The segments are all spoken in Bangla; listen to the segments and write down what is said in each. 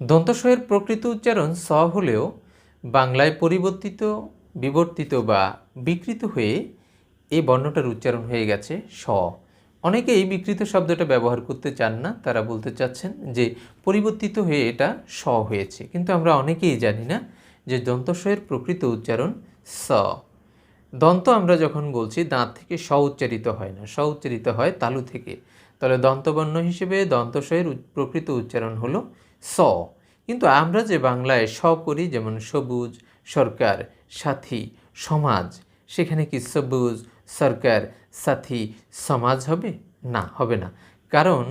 দন্তস্বয়ের প্রকৃত উচ্চারণ স হলেও বাংলায় পরিবর্তিত, বিবর্তিত বা বিকৃত হয়ে এই বর্ণটার উচ্চারণ হয়ে গেছে স। অনেকেই বিকৃত শব্দটা ব্যবহার করতে চান না, তারা বলতে চাচ্ছেন যে পরিবর্তিত হয়ে এটা স হয়েছে। কিন্তু আমরা অনেকেই জানি না যে দন্তস্বয়ের প্রকৃত উচ্চারণ স। দন্ত আমরা যখন বলছি, দাঁত থেকে স উচ্চারিত হয় না। স উচ্চারিত হয় তালু থেকে। তাহলে দন্তবর্ণ হিসেবে দন্তস্বয়ের প্রকৃত উচ্চারণ হলো স। কিন্তু আমরা যে বাংলায় স করি যেমন সবুজ, সরকার, সাথী, সমাজ, সেখানে কি সবুজ, সরকার, সাথী, সমাজ হবে? না হবে না। কারণ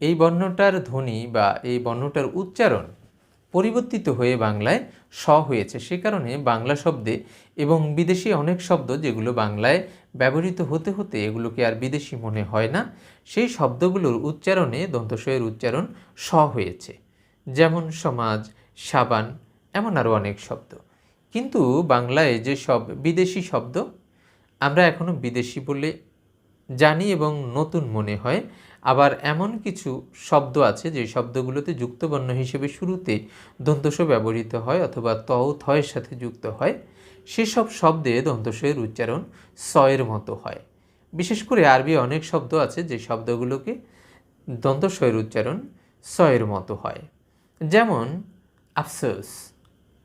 এই বর্ণটার ধ্বনি বা এই বর্ণটার উচ্চারণ পরিবর্তিত হয়ে বাংলায় স হয়েছে। সে কারণে বাংলা শব্দে এবং বিদেশি অনেক শব্দ যেগুলো বাংলায় ব্যবহৃত হতে হতে এগুলোকে আর বিদেশি মনে হয় না, সেই শব্দগুলোর উচ্চারণে দন্তস্বয়ের উচ্চারণ স হয়েছে। যেমন সমাজ, সাবান, এমন আরও অনেক শব্দ। কিন্তু বাংলায় যে সব বিদেশি শব্দ, আমরা এখনও বিদেশি বলে জানি এবং নতুন মনে হয়। আবার এমন কিছু শব্দ আছে যে শব্দগুলোতে যুক্তবর্ণ হিসেবে শুরুতে দন্তস ব্যবহৃত হয় অথবা ত থয়ের সাথে যুক্ত হয়। সেসব শব্দে দন্তসের উচ্চারণ সয়ের মতো হয়। বিশেষ করে আরবি অনেক শব্দ আছে যে শব্দগুলোকে দন্তস্বয়ের উচ্চারণ সয়ের মতো হয়। যেমন, আফসোস।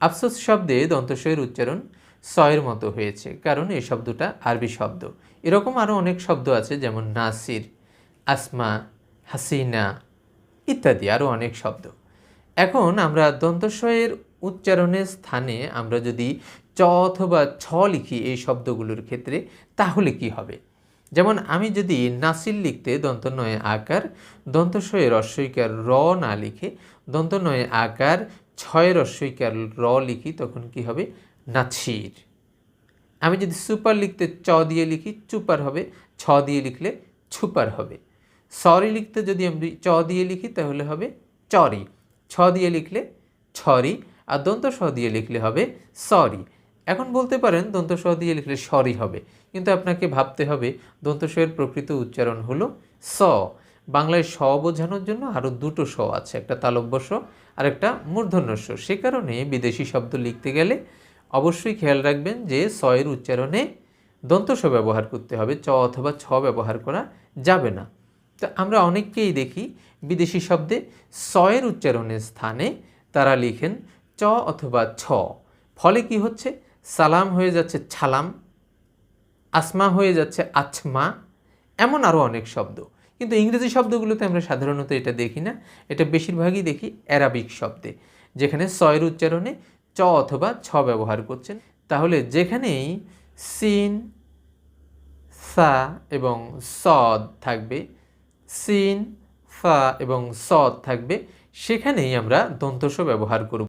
আফসোস শব্দে দন্তস্বয়ের উচ্চারণ সয়ের মতো হয়েছে, কারণ এই শব্দটা আরবি শব্দ। এরকম আরও অনেক শব্দ আছে, যেমন নাসির, আসমা, হাসিনা ইত্যাদি আরও অনেক শব্দ। এখন আমরা দন্তস্বয়ের উচ্চারণের স্থানে আমরা যদি চ অথবা ছ লিখি এই শব্দগুলোর ক্ষেত্রে, তাহলে কি হবে? যেমন আমি যদি নাসির লিখতে দন্ত দন্তনয়ে আকার, দন্ত দন্তস্বয়ে রস্বইকার র না লিখে, দন্ত দন্তনয়ে আকার, ছয় রস্বইকার র লিখি, তখন কি হবে? নাছির। আমি যদি সুপার লিখতে চ দিয়ে লিখি, চুপার হবে। ছ দিয়ে লিখলে ছুপার হবে। সরি লিখতে যদি আমি চ দিয়ে লিখি, তাহলে হবে চরি। ছ দিয়ে লিখলে ছরি, আর দন্ত স দিয়ে লিখলে হবে সরি। এখন বলতে পারেন দন্ত স দিয়ে লিখলে সরি হবে। কিন্তু আপনাকে ভাবতে হবে দন্ত স এর প্রকৃত উচ্চারণ হলো স। বাংলায় স বোঝানোর জন্য আরও দুটো স আছে, একটা তালব্য স আর একটা মূর্ধন্য স। কারণে বিদেশি শব্দ লিখতে গেলে অবশ্যই খেয়াল রাখবেন যে এর উচ্চারণে দন্তস ব্যবহার করতে হবে, চ অথবা ছ ব্যবহার করা যাবে না। তো আমরা অনেককেই দেখি বিদেশি শব্দে সয়ের উচ্চারণের স্থানে তারা লিখেন চ অথবা ছ। ফলে কি হচ্ছে? সালাম হয়ে যাচ্ছে ছালাম, আসমা হয়ে যাচ্ছে আছমা, এমন আরও অনেক শব্দ। কিন্তু ইংরেজি শব্দগুলোতে আমরা সাধারণত এটা দেখি না। এটা বেশিরভাগই দেখি অ্যারাবিক শব্দে, যেখানে সয়ের উচ্চারণে চ অথবা ছ ব্যবহার করছেন। তাহলে যেখানেই সিন, সা এবং সদ থাকবে, সিন, ফা এবং সদ থাকবে, সেখানেই আমরা দন্তস ব্যবহার করব।